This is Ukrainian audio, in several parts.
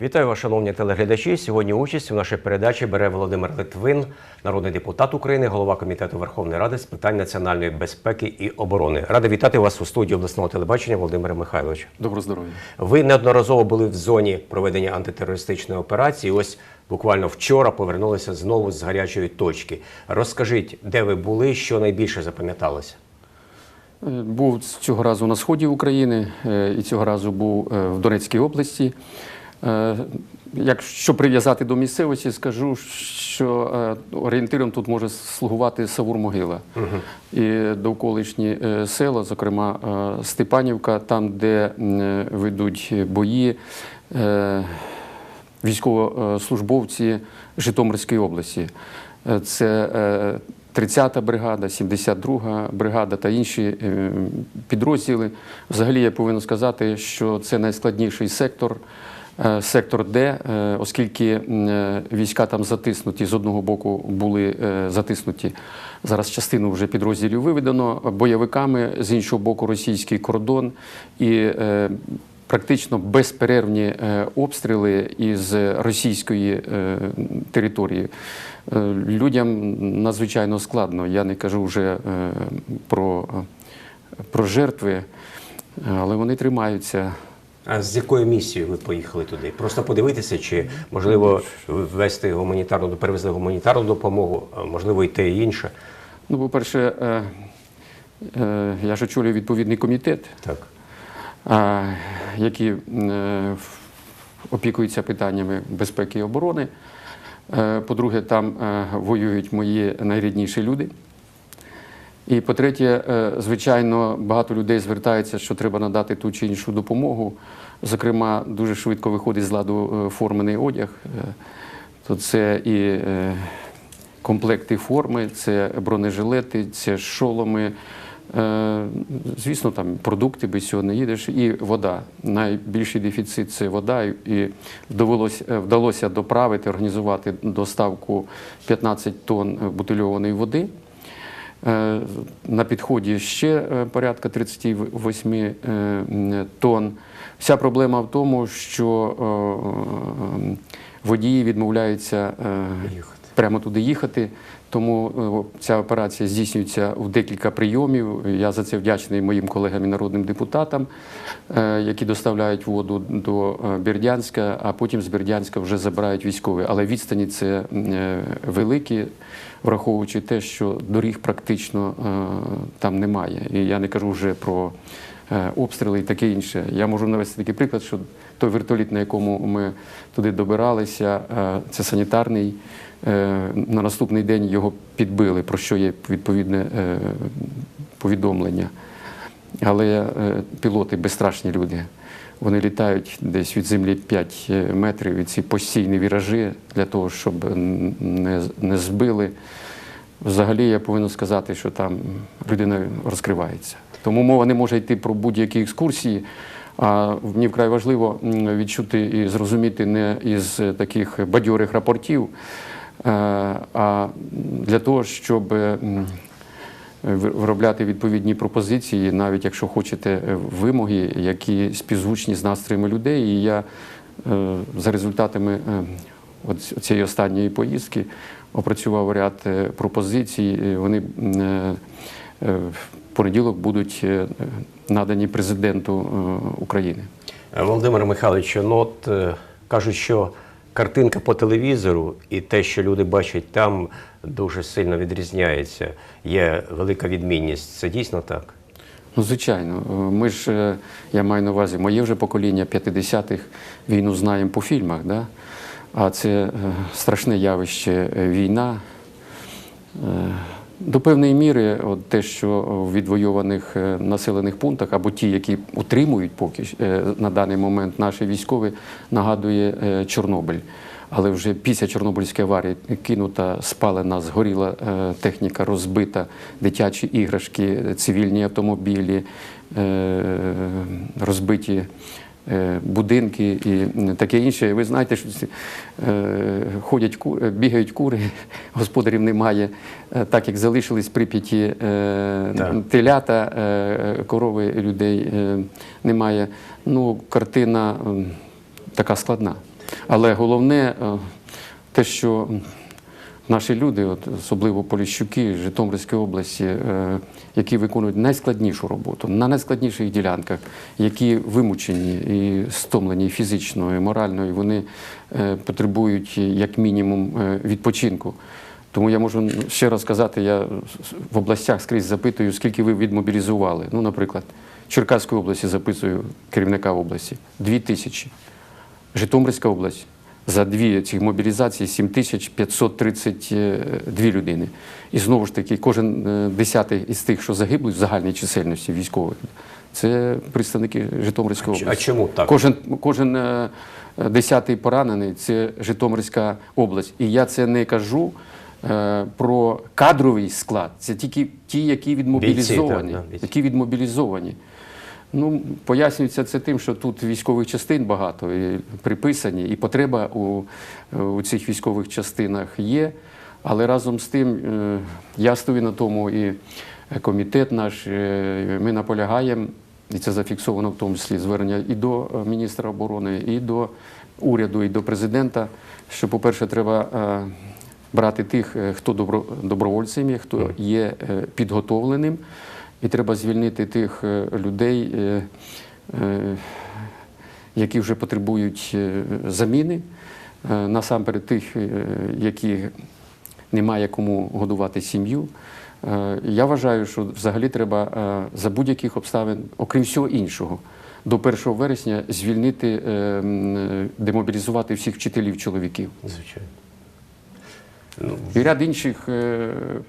Вітаю вас, шановні телеглядачі. Сьогодні участь у нашій передачі бере Володимир Литвин, народний депутат України, голова комітету Верховної Ради з питань національної безпеки і оборони. Радий вітати вас у студії обласного телебачення Володимира Михайловича. Доброго здоров'я. Ви неодноразово були в зоні проведення антитерористичної операції. Ось буквально вчора повернулися знову з гарячої точки. Розкажіть, де ви були, що найбільше запам'яталося? Е, Був цього разу на сході України е, і цього разу був е, в Донецькій області. Е, Якщо прив'язати до місцевості, скажу, що е, орієнтиром тут може слугувати Савур-Могила і довколишні е, села, зокрема Степанівка, там, де ведуть бої військовослужбовці Житомирської області. Це е, 30-та бригада, 72-га бригада та інші підрозділи. Взагалі я повинен сказати, що це найскладніший сектор. Е, Сектор Д, е, оскільки е, війська там затиснуті, з одного боку були затиснуті. Зараз частину вже підрозділів виведено бойовиками, з іншого боку, російський кордон і практично безперервні обстріли із російської території. Людям надзвичайно складно. Я не кажу вже про, про жертви, але вони тримаються. А з якою місією ви поїхали туди? Просто подивитися, чи можливо ввести гуманітарну перевезли гуманітарну допомогу, а можливо і те і інше. Ну, по-перше, е, е, я ж очолюю відповідний комітет. Так. е, в- опікуються питаннями безпеки і оборони. Е, По-друге, там е, воюють мої найрідніші люди. І по-третє, е, звичайно, багато людей звертається, що треба надати ту чи іншу допомогу. Зокрема, дуже швидко виходить з ладу е, формений одяг. Е, То це і комплекти форми, це бронежилети, це шоломи. Звісно, там продукти без цього не їдеш, і вода. Найбільший дефіцит це вода, і е, вдалося доправити, організувати доставку 15 тонн бутильованої води. Е, На підході ще е, порядка 38 е, тонн. Вся проблема в тому, що водії відмовляються Їхати. Прямо туди їхати. Тому е, ця операція здійснюється в декілька прийомів. Я за це вдячний моїм колегам і народним депутатам, е, які доставляють воду до е, Бердянська, а потім з Бердянська вже забирають військові. Але відстані це великі, враховуючи те, що доріг практично там немає. І я не кажу вже про обстріли і таке інше. Я можу навести такий приклад, що той вертоліт, на якому ми туди добиралися, е, це санітарний. Е, На наступний день його підбили, про що є відповідне е, повідомлення. Але е, пілоти безстрашні люди. Вони літають десь від землі 5 метрів і ці постійні віражі для того, щоб не, не збили. Взагалі я повинен сказати, що там людина розкривається. Тому мова не може йти про будь-які екскурсії. А мені вкрай важливо відчути і зрозуміти не із таких бадьорих рапортів, е, а для того, щоб виробляти відповідні пропозиції, навіть якщо хочете е, вимоги, які співзвучні з настроями людей. І я е, за результатами цієї останньої поїздки опрацював ряд пропозицій. Вони понеділок будуть е, надані президенту е, України. Е, Володимир Михайлович, ну от кажуть, що картинка по телевізору і те, що люди бачать там, дуже сильно відрізняється. Є велика відмінність. Це дійсно так? Ну, звичайно, ми ж, я маю на увазі, моє вже покоління 50-х війну знаємо по фільмах, да? а це страшне явище війна. До певної міри, от те, що в відвоюваних е, населених пунктах, або ті, які утримують поки е, на даний момент наші військові, нагадує е, Чорнобиль. Але вже після Чорнобильської аварії кинута, спалена, згоріла техніка, розбита, дитячі іграшки, цивільні автомобілі, розбиті будинки і таке інше. Ви знаєте, що е, ходять ку- е, бігають кури, господарів немає, Е, так як залишились прип'яті е, телята, е, корови людей е, немає. Ну, картина така складна. Але головне е, те, що наші люди, от, особливо Поліщуки, Житомирської області, е, які виконують найскладнішу роботу на найскладніших ділянках, які вимучені і стомлені фізично, і морально, і вони е, потребують як мінімум е, відпочинку. Тому я можу ще раз сказати, я в областях скрізь запитую, скільки ви відмобілізували. Ну, наприклад, в Черкаської області записую керівника області дві тисячі. Житомирська область за дві ці мобілізації 7532 людини. І знову ж таки, кожен е, десятий із тих, що загибли в загальній чисельності військових, це представники Житомирської області. а чому так? Кожен, кожен е, е, десятий поранений це Житомирська область. І я це не кажу. е, Про кадровий склад це тільки ті, які відмобілізовані, так, да, які відмобілізовані. Ну, пояснюється це тим, що тут військових частин багато і приписані, і потреба у, у цих військових частинах є. Але разом з тим е, я стою на тому, і комітет наш, е, ми наполягаємо, і це зафіксовано в тому числі звернення і до е, міністра оборони, і до уряду, і до президента. Що, по-перше, треба брати тих, хто добро, добровольцем є, хто є підготовленим. І треба звільнити тих е, людей, е, е, які вже потребують заміни. Насамперед тих, які немає кому годувати сім'ю. Я вважаю, що взагалі треба за будь-яких обставин, окрім всього іншого, до 1 вересня звільнити, демобілізувати всіх вчителів чоловіків. Звичайно. І ряд інших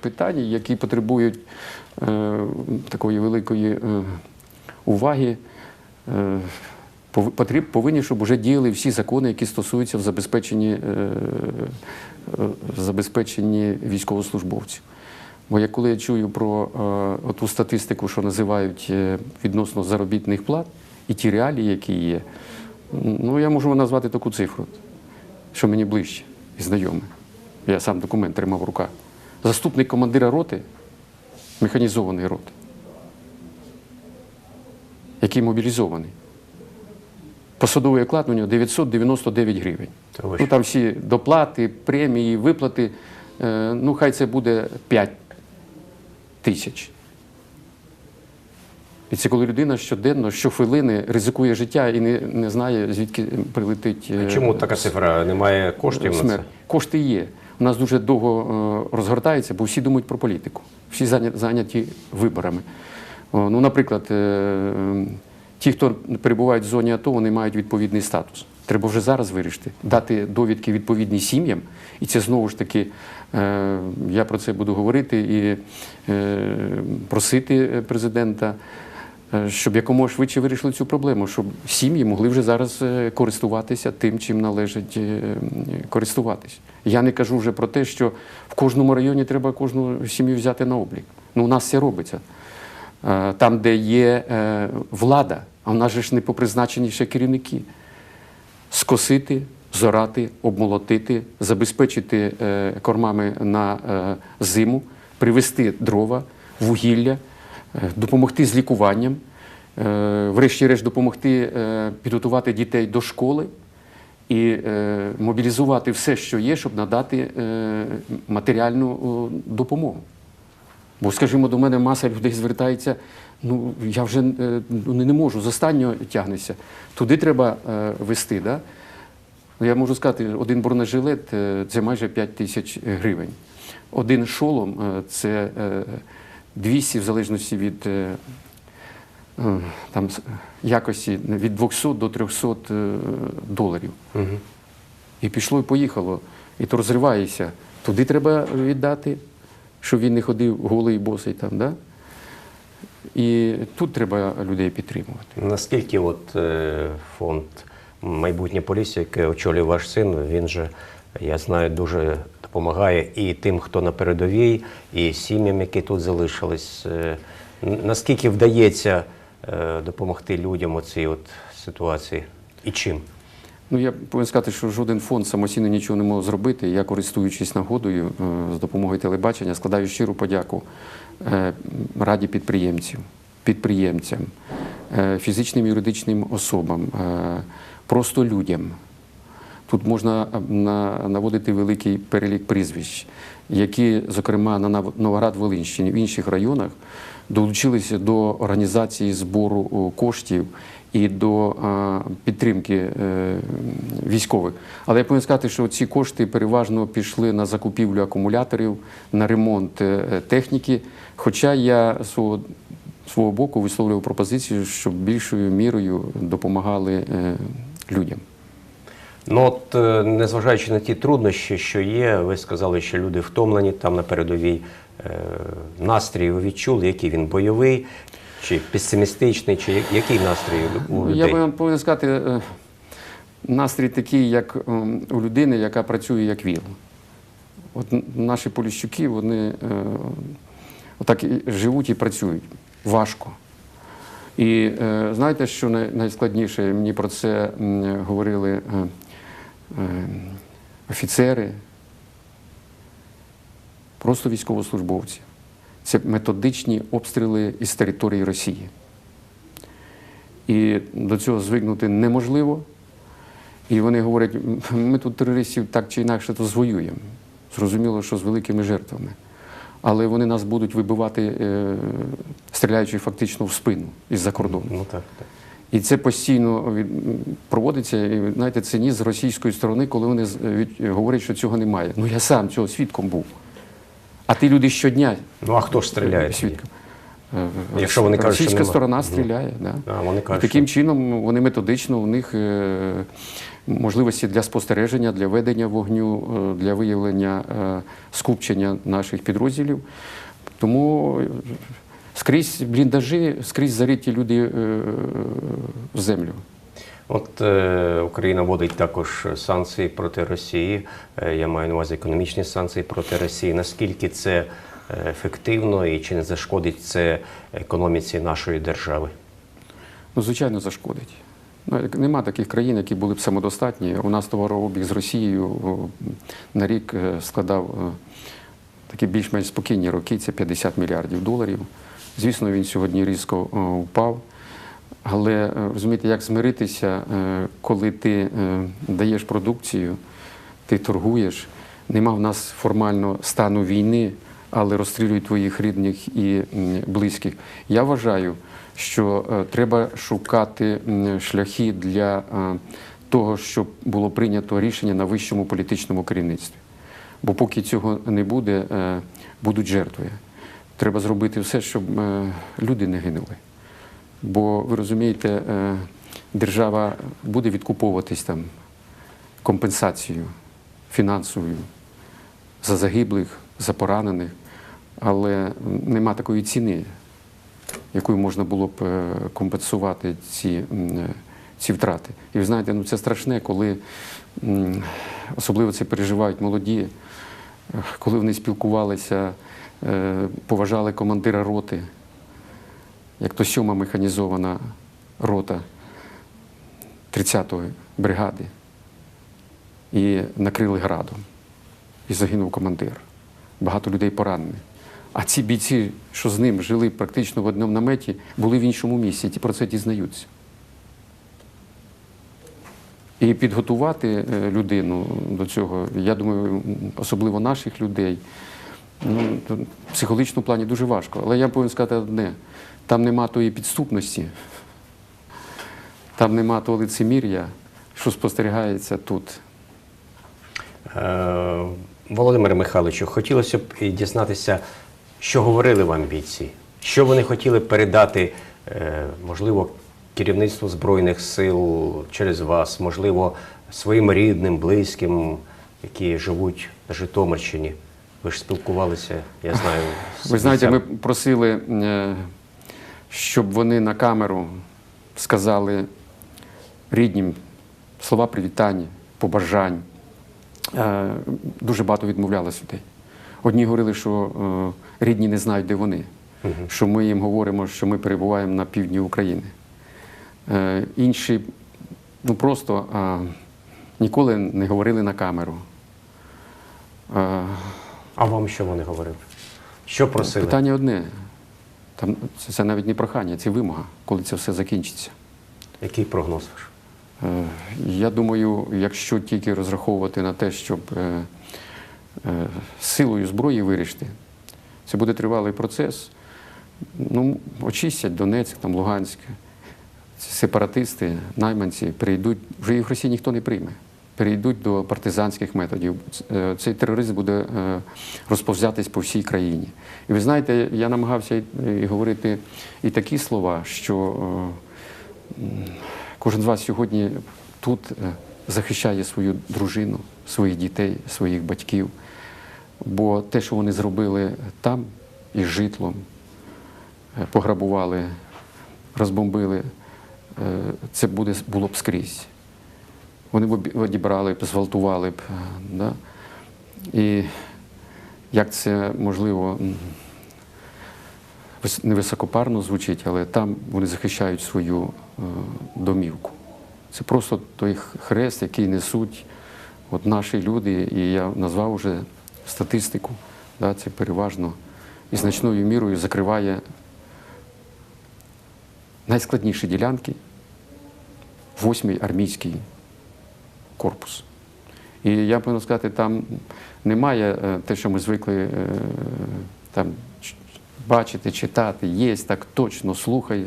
питань, які потребують такої великої е, уваги. Е, повинні, щоб вже діяли всі закони, які стосуються в забезпеченні, е, е, в забезпеченні військовослужбовців. Бо я коли я чую про е, ту статистику, що називають е, відносно заробітних плат, і ті реалії, які є, ну я можу назвати таку цифру, що мені ближче і знайоме. Я сам документ тримав в руках. Заступник командира роти, механізованої роти, який мобілізований. Посадовий оклад у нього 999 гривень. Ну там всі доплати, премії, виплати. Е, ну, хай це буде 5 тисяч. І це коли людина щоденно, щохвилини ризикує життя і не, не знає, звідки прилетить. а е, чому така цифра? Немає коштів на це? Кошти є. У нас дуже довго е, розгортається, бо всі думають про політику. Всі зайняті виборами. Ну, наприклад, е, ті, хто перебувають в зоні АТО, вони мають відповідний статус. Треба вже зараз вирішити, дати довідки відповідні сім'ям. І це знову ж таки, е, я про це буду говорити і просити президента. Е, Щоб якомога швидше вирішили цю проблему, щоб сім'ї могли вже зараз е, користуватися тим, чим належить е, користуватись. Я не кажу вже про те, що в кожному районі треба кожну сім'ю взяти на облік. Ну, у нас це робиться. Там, де є влада, а в нас же ж не по призначенні ще керівники. Скосити, зорати, обмолотити, забезпечити кормами на зиму, привезти дрова, вугілля, допомогти з лікуванням, е, врешті-решт допомогти е, підготувати дітей до школи і е, мобілізувати все, що є, щоб надати е, матеріальну допомогу. Бо, скажімо, до мене маса людей звертається, ну я вже е, ну, не можу, з останнього тягнеться. Туди треба е, вести. Да? Ну, Я можу сказати, один бронежилет е, це майже 5 тисяч гривень. Один шолом е, це е, 200 в залежності від е, е, там, якості від 200 до 300 е, доларів. Мгм. І пішло, і поїхало. І то розриваєшся. Туди треба віддати, щоб він не ходив голий босий там. Да? І тут треба людей підтримувати. Наскільки от фонд майбутнє Полісся, яке очолює ваш син, він же, я знаю, дуже допомагає і тим, хто на передовій, і сім'ям, які тут залишились. Е, Наскільки вдається е, допомогти людям у цій от ситуації? І чим? Ну, я повинен сказати, що жоден фонд самостійно нічого не може зробити. Я, користуючись нагодою е, з допомогою телебачення, складаю щиру подяку раді підприємців, підприємцям, фізичним і юридичним особам, просто людям. Тут можна е, на- наводити великий перелік прізвищ, які, зокрема, на Нав- Новоград-Волинщині, в інших районах долучилися до організації збору коштів і до е, підтримки е, військових. Але я повинен сказати, що ці кошти переважно пішли на закупівлю акумуляторів, на ремонт е, техніки. Хоча я свого, свого боку висловлював пропозицію, щоб більшою мірою допомагали е, людям. Ну от, е, незважаючи на ті труднощі, що є, ви сказали, що люди втомлені там на передовій. Е, Настрій ви відчули, який він бойовий, чи песимістичний, чи який настрій у Ну, людей? Я повинен, повинен сказати, е, настрій такий, як у людини, яка працює як віл. От наші поліщуки, вони е, отак і живуть і працюють важко. І знаєте, що найскладніше? Мені про це говорили офіцери, просто військовослужбовці. Це методичні обстріли із території Росії. І до цього звикнути неможливо. І вони говорять, ми тут терористів так чи інакше то звоюємо. Зрозуміло, що з великими жертвами. Але вони нас будуть вибивати, е, стріляючи фактично в спину із-за кордону. Ну так, так. І це постійно проводиться. І знаєте, цинізм з російської сторони, коли вони говорять, що цього немає. Ну я сам цього свідком був. А ті люди щодня Ну а хто ж стріляє? свідком. Е, Якщо вони кажуть, російська нема. сторона стріляє. Да. А, вони І кажуть, таким чином вони методично, у них е, можливості для спостереження, для ведення вогню, е, для виявлення скупчення наших підрозділів. Тому скрізь бліндажі, скрізь зариті люди е, в землю. От е, Україна вводить також санкції проти Росії. Е, я маю на увазі економічні санкції проти Росії. Наскільки це е, ефективно і чи не зашкодить це економіці нашої держави? Ну, звичайно, зашкодить. Ну, нема таких країн, які були б самодостатні. У нас товарообіг з Росією на рік е, складав такі більш-менш спокійні роки, це 50 мільярдів доларів. Звісно, він сьогодні різко е, впав. Але е, розумієте, як змиритися, е, коли ти е, даєш продукцію, ти торгуєш. Нема в нас формально стану війни, але розстрілюють твоїх рідних і близьких. Я вважаю, що е, треба шукати шляхи для е, того, щоб було прийнято рішення на вищому політичному керівництві. Бо поки цього не буде, е, будуть жертви. Треба зробити все, щоб е, люди не гинули. Бо ви розумієте, е, держава буде відкуповуватись там компенсацією фінансовою за загиблих, за поранених, але нема такої ціни, якою можна було б е, компенсувати ці, ці втрати. І ви знаєте, ну це страшне, коли особливо це переживають молоді, коли вони спілкувалися, поважали командира роти, як то сьома механізована рота 30-ї бригади. І накрили градом. І загинув командир. Багато людей поранені. А ці бійці, що з ним жили практично в одному наметі, були в іншому місці, ті про це дізнаються. І підготувати е, людину до цього, я думаю, особливо наших людей, ну, психологічному плані дуже важко. Але я повинен сказати одне: там нема тої підступності, там нема того лицемір'я, що спостерігається тут. Е, Володимире Михайловичу, хотілося б дізнатися, що говорили вам бійці, що вони хотіли передати, е, можливо, керівництву Збройних сил через вас, можливо, своїм рідним, близьким, які живуть на Житомирщині. Ви ж спілкувалися, я знаю. Ви знаєте, ми просили, е, щоб вони на камеру сказали ріднім слова привітання, побажань. Е, Дуже багато відмовлялось людей. Одні говорили, що е, рідні не знають, де вони. що ми їм говоримо, що ми перебуваємо на півдні України. Інші ну, просто ніколи не говорили на камеру. А вам що вони говорили? Що просили? Питання одне. Там, це, це навіть не прохання, це вимога, коли це все закінчиться. Який прогноз ваш? Е, Я думаю, якщо тільки розраховувати на те, щоб е, е, силою зброї вирішити, це буде тривалий процес. Ну, очистять Донецьк, там, Луганськ. Сепаратисти, найманці прийдуть, вже їх в Росії ніхто не прийме. Перейдуть до партизанських методів. Е, Цей тероризм буде е, розповзятись по всій країні. І ви знаєте, я намагався говорити і такі слова, що е, Кожен з вас сьогодні тут захищає свою дружину, своїх дітей, своїх батьків. Бо те, що вони зробили там із житлом, пограбували, розбомбили, це буде, було б скрізь. Вони б одібрали б, зґвалтували б. е, Да? І як це можливо невисокопарно звучить, але там вони захищають свою е, домівку. Це просто той хрест, який несуть от наші люди, і я назвав уже статистику. Да, це переважно і значною мірою закриває найскладніші ділянки, восьмий армійський корпус. І я повинен сказати, там немає е, те, що ми звикли е, там бачити, читати, є так точно, слухай.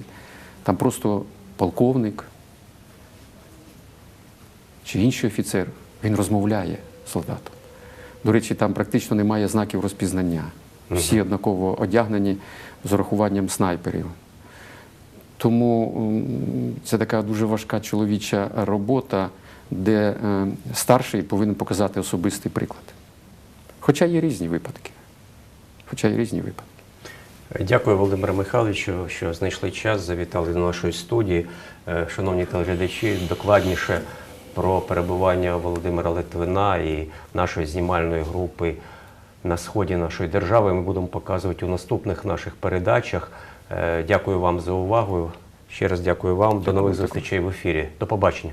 Там просто полковник чи інший офіцер, він розмовляє з солдатом. До речі, там практично немає знаків розпізнання. Всі однаково одягнені з урахуванням снайперів. Тому це така дуже важка чоловіча робота, де е, старший повинен показати особистий приклад. Хоча є різні випадки. Хоча є різні випадки. Дякую, Володимире Михайловичу, що знайшли час, завітали до нашої студії. Е, Шановні телеглядачі, докладніше про перебування Володимира Литвина і нашої знімальної групи на сході нашої держави ми будемо показувати у наступних наших передачах. Е, Дякую вам за увагу. Ще раз дякую вам. До нових зустрічей в ефірі. До побачення.